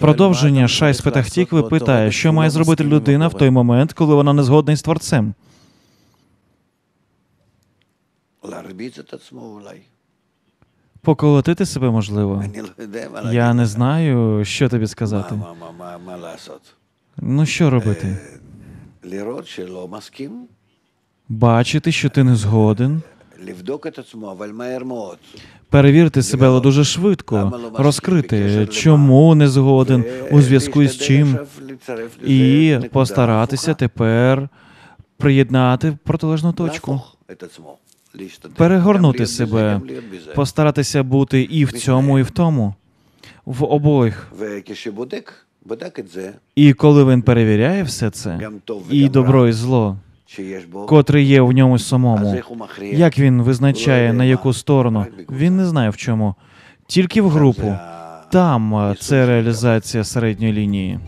Продовження Шай з Петах Тікви питає, що має зробити людина в той момент, коли вона не згодна із творцем. Поколотити себе можливо. Я не знаю, що тобі сказати. Ну, що робити? Бачити, що ти не згоден. לבדוק את עצמו, אבל מהר מאוד. перевірити себе, але дуже швидко, розкрити, чому не згоден, у зв'язку із чим, і постаратися тепер приєднати протилежну точку. Перегорнути себе, постаратися бути і в цьому, і в тому, в обоїх. וכשבודק, בדק את זה, І коли він перевіряє все це, גם טוב і וגם добро, רע і зло, котрий є в ньому самому. Як він визначає на яку сторону? Він не знає в чому, тільки в групу. Там е, це реалізація середньої лінії.